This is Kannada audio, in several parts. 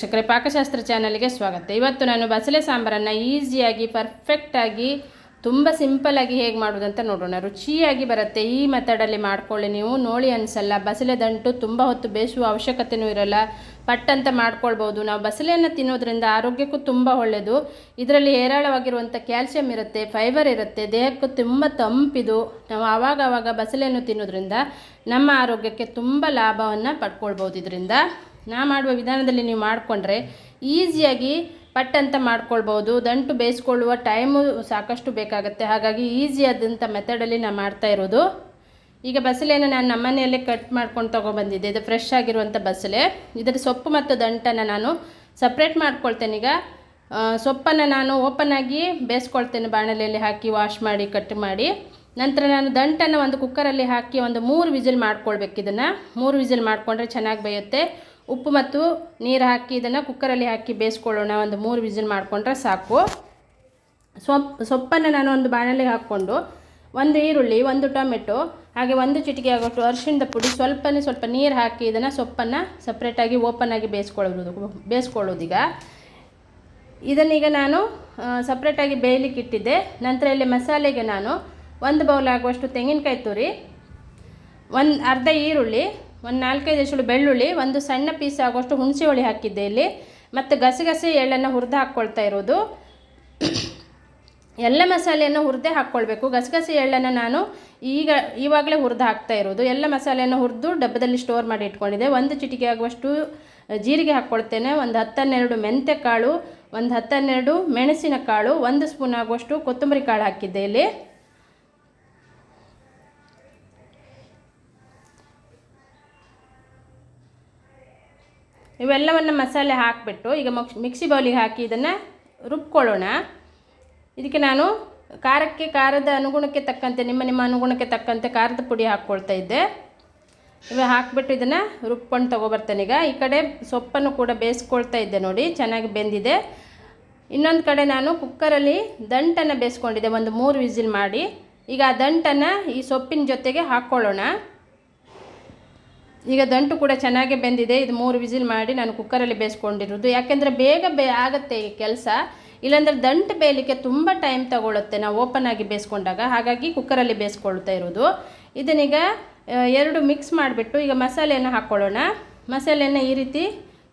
ವೀಕ್ಷಕರೇ, ಪಾಕಶಾಸ್ತ್ರ ಚಾನಲ್ಗೆ ಸ್ವಾಗತ. ಇವತ್ತು ನಾನು ಬಸಳೆ ಸಾಂಬಾರನ್ನು ಈಸಿಯಾಗಿ, ಪರ್ಫೆಕ್ಟಾಗಿ, ತುಂಬ ಸಿಂಪಲಾಗಿ ಹೇಗೆ ಮಾಡೋದಂತ ನೋಡೋಣ. ರುಚಿಯಾಗಿ ಬರುತ್ತೆ. ಈ ಮೆಥಡಲ್ಲಿ ಮಾಡ್ಕೊಳ್ಳಿ ನೀವು. ನೋಡಿ ಅನಿಸಲ್ಲ, ಬಸಳೆ ದಂಟು ತುಂಬ ಹೊತ್ತು ಬೇಯಿಸುವ ಅವಶ್ಯಕತೆಯೂ ಇರಲ್ಲ. ಪಟ್ಟಂತ ಮಾಡ್ಕೊಳ್ಬೋದು. ನಾವು ಬಸಳೆಯನ್ನು ತಿನ್ನೋದ್ರಿಂದ ಆರೋಗ್ಯಕ್ಕೂ ತುಂಬ ಒಳ್ಳೆಯದು ಇದರಲ್ಲಿ ಹೇರಾಳವಾಗಿರುವಂಥ ಕ್ಯಾಲ್ಸಿಯಂ ಇರುತ್ತೆ, ಫೈಬರ್ ಇರುತ್ತೆ, ದೇಹಕ್ಕೂ ತುಂಬ ತಂಪಿದು. ನಾವು ಆವಾಗ ಆವಾಗ ಬಸಳೆಯನ್ನು ತಿನ್ನೋದ್ರಿಂದ ನಮ್ಮ ಆರೋಗ್ಯಕ್ಕೆ ತುಂಬ ಲಾಭವನ್ನು ಪಡ್ಕೊಳ್ಬೋದು ಇದರಿಂದ. ನಾ ಮಾಡುವ ವಿಧಾನದಲ್ಲಿ ನೀವು ಮಾಡಿಕೊಂಡ್ರೆ ಈಸಿಯಾಗಿ ಪಟ್ ಅಂತ ಮಾಡ್ಕೊಳ್ಬೋದು. ದಂಟು ಬೇಯಿಸ್ಕೊಳ್ಳುವ ಟೈಮು ಸಾಕಷ್ಟು ಬೇಕಾಗುತ್ತೆ. ಹಾಗಾಗಿ ಈಸಿಯಾದಂಥ ಮೆಥಡಲ್ಲಿ ನಾನು ಮಾಡ್ತಾ ಇರೋದು. ಈಗ ಬಸಲೆಯನ್ನು ನಾನು ನಮ್ಮನೆಯಲ್ಲೇ ಕಟ್ ಮಾಡ್ಕೊಂಡು ತೊಗೊಬಂದಿದ್ದೆ ಇದು ಫ್ರೆಶ್ ಆಗಿರುವಂಥ ಬಸಳೆ. ಇದರ ಸೊಪ್ಪು ಮತ್ತು ದಂಟನ್ನು ನಾನು ಸಪ್ರೇಟ್ ಮಾಡ್ಕೊಳ್ತೇನೆ. ಈಗ ಸೊಪ್ಪನ್ನು ನಾನು ಓಪನ್ ಆಗಿ ಬೇಯಿಸ್ಕೊಳ್ತೇನೆ. ಬಾಣಲೆಯಲ್ಲಿ ಹಾಕಿ ವಾಶ್ ಮಾಡಿ ಕಟ್ ಮಾಡಿ. ನಂತರ ನಾನು ದಂಟನ್ನು ಒಂದು ಕುಕ್ಕರಲ್ಲಿ ಹಾಕಿ ಒಂದು ಮೂರು ವಿಜಿಲ್ ಮಾಡ್ಕೊಳ್ಬೇಕು ಇದನ್ನು. ಮೂರು ವಿಜಿಲ್ ಮಾಡಿಕೊಂಡ್ರೆ ಚೆನ್ನಾಗಿ ಬೇಯುತ್ತೆ. ಉಪ್ಪು ಮತ್ತು ನೀರು ಹಾಕಿ, ಇದನ್ನು ಕುಕ್ಕರಲ್ಲಿ ಹಾಕಿ ಬೇಯಿಸ್ಕೊಳ್ಳೋಣ. ಒಂದು ಮೂರು ವಿಸಿಲ್ ಮಾಡಿಕೊಂಡ್ರೆ ಸಾಕು. ಸೊಪ್ಪು ಸೊಪ್ಪನ್ನು ನಾನು ಒಂದು ಬಾಣಲೆಗೆ ಹಾಕ್ಕೊಂಡು ಒಂದು ಈರುಳ್ಳಿ, ಒಂದು ಟೊಮೆಟೊ, ಹಾಗೆ ಒಂದು ಚಿಟಿಕೆ ಆಗೋಷ್ಟು ಅರಿಶಿಣದ ಪುಡಿ, ಸ್ವಲ್ಪನೇ ಸ್ವಲ್ಪ ನೀರು ಹಾಕಿ ಇದನ್ನು ಸೊಪ್ಪನ್ನು ಸಪ್ರೇಟಾಗಿ ಓಪನ್ ಆಗಿ ಬೇಯಿಸ್ಕೊಳ್ಳೋದು, ಬೇಯಿಸ್ಕೊಳ್ಳೋದೀಗ. ಇದನ್ನೀಗ ನಾನು ಸಪ್ರೇಟಾಗಿ ಬೇಯಲಿಕ್ಕೆ ಇಟ್ಟಿದ್ದೆ. ನಂತರ ಇಲ್ಲಿ ಮಸಾಲೆಗೆ ನಾನು ಒಂದು ಬೌಲ್ ಆಗುವಷ್ಟು ತೆಂಗಿನಕಾಯಿ ತುರಿ, ಒಂದು ಅರ್ಧ ಈರುಳ್ಳಿ ಒಂದು ನಾಲ್ಕೈದು ಎಸಳು ಬೆಳ್ಳುಳ್ಳಿ, ಒಂದು ಸಣ್ಣ ಪೀಸ್ ಆಗುವಷ್ಟು ಹುಣಸೆ ಹುಳಿ ಹಾಕಿದ್ದೆ ಇಲ್ಲಿ. ಮತ್ತು ಗಸಗಸೆ ಎಳ್ಳನ್ನು ಹುರಿದು ಹಾಕ್ಕೊಳ್ತಾ ಇರೋದು. ಎಲ್ಲ ಮಸಾಲೆಯನ್ನು ಹುರಿದೇ ಹಾಕ್ಕೊಳ್ಬೇಕು ಗಸಗಸೆ ಎಳ್ಳನ್ನು ನಾನು ಈಗ, ಇವಾಗಲೇ ಹುರಿದು ಹಾಕ್ತಾ ಇರೋದು. ಎಲ್ಲ ಮಸಾಲೆಯನ್ನು ಹುರಿದು ಡಬ್ಬದಲ್ಲಿ ಸ್ಟೋರ್ ಮಾಡಿ ಇಟ್ಕೊಂಡಿದ್ದೆ. ಒಂದು ಚಿಟಿಕೆ ಆಗುವಷ್ಟು ಜೀರಿಗೆ ಹಾಕ್ಕೊಳ್ತೇನೆ ಒಂದು ಹತ್ತನ್ನೆರಡು ಮೆಂತ್ಯ ಕಾಳು ಒಂದು ಹತ್ತನ್ನೆರಡು ಮೆಣಸಿನ ಕಾಳು ಒಂದು ಸ್ಪೂನ್ ಆಗುವಷ್ಟು ಕೊತ್ತಂಬರಿ ಕಾಳು ಹಾಕಿದ್ದೆ ಇಲ್ಲಿ. ಇವೆಲ್ಲವನ್ನು ಮಸಾಲೆ ಹಾಕಿಬಿಟ್ಟು ಈಗ ಮಕ್ಸ್ ಮಿಕ್ಸಿ ಬೌಲಿಗೆ ಹಾಕಿ ಇದನ್ನು ರುಬ್ಕೊಳ್ಳೋಣ. ಇದಕ್ಕೆ ನಾನು ಖಾರಕ್ಕೆ ಖಾರದ ಅನುಗುಣಕ್ಕೆ ತಕ್ಕಂತೆ, ನಿಮ್ಮ ನಿಮ್ಮ ಅನುಗುಣಕ್ಕೆ ತಕ್ಕಂತೆ ಖಾರದ ಪುಡಿ ಹಾಕ್ಕೊಳ್ತಾ ಇದ್ದೆ. ಇವೆ ಹಾಕಿಬಿಟ್ಟು ಇದನ್ನು ರುಬ್ಕೊಂಡು ತೊಗೊಬರ್ತೇನೆ. ಈಗ ಈ ಕಡೆ ಸೊಪ್ಪನ್ನು ಕೂಡ ಬೇಯಿಸ್ಕೊಳ್ತಾ ಇದ್ದೆ ನೋಡಿ, ಚೆನ್ನಾಗಿ ಬೆಂದಿದೆ. ಇನ್ನೊಂದು ಕಡೆ ನಾನು ಕುಕ್ಕರಲ್ಲಿ ದಂಟನ್ನು ಬೇಯಿಸ್ಕೊಂಡಿದ್ದೆ, ಒಂದು ಮೂರು ವಿಸಿಲ್ ಮಾಡಿ. ಈಗ ಆ ದಂಟನ್ನು ಈ ಸೊಪ್ಪಿನ ಜೊತೆಗೆ ಹಾಕ್ಕೊಳ್ಳೋಣ. ಈಗ ದಂಟು ಕೂಡ ಚೆನ್ನಾಗಿ ಬೆಂದಿದೆ. ಇದು ಮೂರು ವಿಸಿಲ್ ಮಾಡಿ ನಾನು ಕುಕ್ಕರಲ್ಲಿ ಬೇಯಿಸ್ಕೊಂಡಿರೋದು. ಯಾಕೆಂದರೆ ಬೇಗ ಬೇ ಆಗುತ್ತೆ ಈ ಕೆಲಸ. ಇಲ್ಲಾಂದರೆ ದಂಟು ಬೇಯಲಿಕ್ಕೆ ತುಂಬ ಟೈಮ್ ತಗೊಳ್ಳುತ್ತೆ ನಾವು ಓಪನ್ ಆಗಿ ಬೇಯಿಸ್ಕೊಂಡಾಗ. ಹಾಗಾಗಿ ಕುಕ್ಕರಲ್ಲಿ ಬೇಯಿಸ್ಕೊಳ್ತಾ ಇರೋದು. ಇದನ್ನೀಗ ಎರಡು ಮಿಕ್ಸ್ ಮಾಡಿಬಿಟ್ಟು ಈಗ ಮಸಾಲೆಯನ್ನು ಹಾಕ್ಕೊಳ್ಳೋಣ ಮಸಾಲೆಯನ್ನು ಈ ರೀತಿ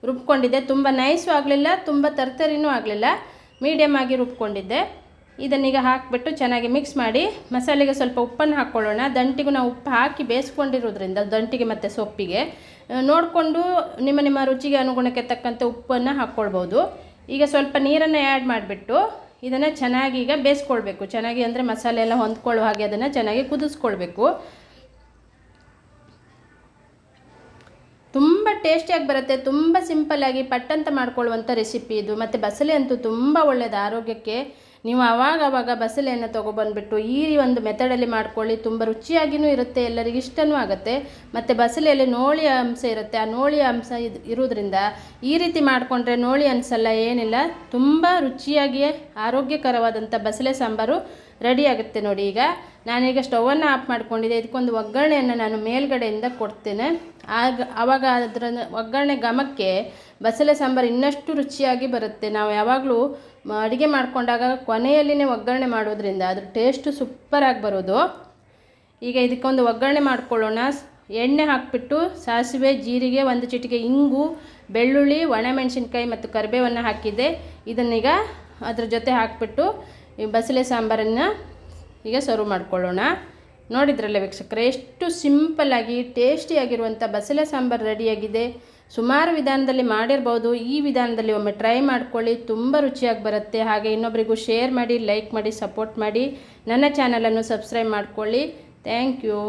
ರುಬ್ಕೊಂಡಿದ್ದೆ. ತುಂಬ ನೈಸು ಆಗಲಿಲ್ಲ, ತುಂಬ ತರ್ತರಿನೂ ಆಗಲಿಲ್ಲ. ಮೀಡಿಯಮ್ ಆಗಿ ರುಬ್ಕೊಂಡಿದ್ದೆ. ಇದನ್ನೀಗ ಹಾಕಿಬಿಟ್ಟು ಚೆನ್ನಾಗಿ ಮಿಕ್ಸ್ ಮಾಡಿ ಮಸಾಲೆಗೆ ಸ್ವಲ್ಪ ಉಪ್ಪನ್ನು ಹಾಕ್ಕೊಳ್ಳೋಣ. ದಂಟಿಗೂ ನಾವು ಉಪ್ಪು ಹಾಕಿ ಬೇಯಿಸ್ಕೊಂಡಿರೋದ್ರಿಂದ, ದಂಟಿಗೆ ಮತ್ತು ಸೊಪ್ಪಿಗೆ ನೋಡಿಕೊಂಡು ನಿಮ್ಮ ನಿಮ್ಮ ರುಚಿಗೆ ಅನುಗುಣಕ್ಕೆ ತಕ್ಕಂಥ ಉಪ್ಪನ್ನು ಹಾಕ್ಕೊಳ್ಬೋದು. ಈಗ ಸ್ವಲ್ಪ ನೀರನ್ನು ಆ್ಯಡ್ ಮಾಡಿಬಿಟ್ಟು ಇದನ್ನು ಚೆನ್ನಾಗಿ ಈಗ ಬೇಯಿಸ್ಕೊಳ್ಬೇಕು. ಚೆನ್ನಾಗಿ ಅಂದರೆ ಮಸಾಲೆ ಎಲ್ಲ ಹೊಂದ್ಕೊಳ್ಳೋ ಹಾಗೆ ಅದನ್ನು ಚೆನ್ನಾಗಿ ಕುದಿಸ್ಕೊಳ್ಬೇಕು. ತುಂಬ ಟೇಸ್ಟಿಯಾಗಿ ಬರುತ್ತೆ. ತುಂಬ ಸಿಂಪಲ್ಲಾಗಿ ಪಟ್ಟಂತ ಮಾಡ್ಕೊಳ್ಳುವಂಥ ರೆಸಿಪಿ ಇದು. ಮತ್ತು ಬಸಳೆ ಅಂತೂ ತುಂಬ ಒಳ್ಳೆಯದು ಆರೋಗ್ಯಕ್ಕೆ ನೀವು ಆವಾಗ ಬಸಳೆಯನ್ನು ತೊಗೊಬಂದ್ಬಿಟ್ಟು ಈ ಒಂದು ಮೆಥಡಲ್ಲಿ ಮಾಡ್ಕೊಳ್ಳಿ. ತುಂಬ ರುಚಿಯಾಗಿಯೂ ಇರುತ್ತೆ, ಎಲ್ಲರಿಗೂ ಇಷ್ಟನೂ ಆಗುತ್ತೆ. ಮತ್ತು ಬಸಳೆಯಲ್ಲಿ ನೋಳಿ ಅಂಶ ಇರುತ್ತೆ. ಆ ನೋಳಿ ಅಂಶ ಇದು ಇರೋದ್ರಿಂದ ಈ ರೀತಿ ಮಾಡಿಕೊಂಡ್ರೆ ನೋಳಿ ಅನಿಸಲ್ಲ, ಏನಿಲ್ಲ. ತುಂಬ ರುಚಿಯಾಗಿಯೇ ಆರೋಗ್ಯಕರವಾದಂಥ ಬಸಳೆ ಸಾಂಬಾರು ರೆಡಿ ಆಗುತ್ತೆ ನೋಡಿ ಈಗ. ನಾನೀಗ ಸ್ಟವನ್ನು ಆಫ್ ಮಾಡಿಕೊಂಡಿದ್ದೆ. ಇದಕ್ಕೊಂದು ಒಗ್ಗರಣೆಯನ್ನು ನಾನು ಮೇಲ್ಗಡೆಯಿಂದ ಕೊಡ್ತೇನೆ. ಆಗ ಆವಾಗ ಅದರ ಒಗ್ಗರಣೆ ಘಮಕ್ಕೆ ಬಸಳೆ ಸಾಂಬಾರು ಇನ್ನಷ್ಟು ರುಚಿಯಾಗಿ ಬರುತ್ತೆ. ನಾವು ಯಾವಾಗಲೂ ಅಡುಗೆ ಮಾಡಿಕೊಂಡಾಗ ಕೊನೆಯಲ್ಲಿನೇ ಒಗ್ಗರಣೆ ಮಾಡೋದ್ರಿಂದ ಅದ್ರ ಟೇಸ್ಟು ಸೂಪರಾಗಿ ಬರೋದು. ಈಗ ಇದಕ್ಕೊಂದು ಒಗ್ಗರಣೆ ಮಾಡ್ಕೊಳ್ಳೋಣ. ಎಣ್ಣೆ ಹಾಕಿಬಿಟ್ಟು ಸಾಸಿವೆ, ಜೀರಿಗೆ, ಒಂದು ಚಿಟಿಕೆ ಇಂಗು, ಬೆಳ್ಳುಳ್ಳಿ, ಒಣಮೆಣಸಿನ್ಕಾಯಿ ಮತ್ತು ಕರಿಬೇವನ್ನು ಹಾಕಿದ್ದೆ. ಇದನ್ನೀಗ ಅದ್ರ ಜೊತೆ ಹಾಕಿಬಿಟ್ಟು ಈ ಬಸಳೆ ಸಾಂಬಾರನ್ನು ಈಗ ಸರ್ವ್ ಮಾಡ್ಕೊಳ್ಳೋಣ. ನೋಡಿದ್ರಲ್ಲ ವೀಕ್ಷಕರೇ, ಎಷ್ಟು ಸಿಂಪಲ್ಲಾಗಿ ಟೇಸ್ಟಿಯಾಗಿರುವಂಥ ಬಸಳೆ ಸಾಂಬಾರು ರೆಡಿಯಾಗಿದೆ ಸುಮಾರು ವಿಧಾನದಲ್ಲಿ ಮಾಡಿರ್ಬೋದು, ಈ ವಿಧಾನದಲ್ಲಿ ಒಮ್ಮೆ ಟ್ರೈ ಮಾಡ್ಕೊಳ್ಳಿ, ತುಂಬ ರುಚಿಯಾಗಿ ಬರುತ್ತೆ. ಹಾಗೆ ಇನ್ನೊಬ್ಬರಿಗೂ ಶೇರ್ ಮಾಡಿ ಲೈಕ್ ಮಾಡಿ ಸಪೋರ್ಟ್ ಮಾಡಿ, ನನ್ನ ಚಾನಲನ್ನು ಸಬ್ಸ್ಕ್ರೈಬ್ ಮಾಡಿಕೊಳ್ಳಿ. Thank you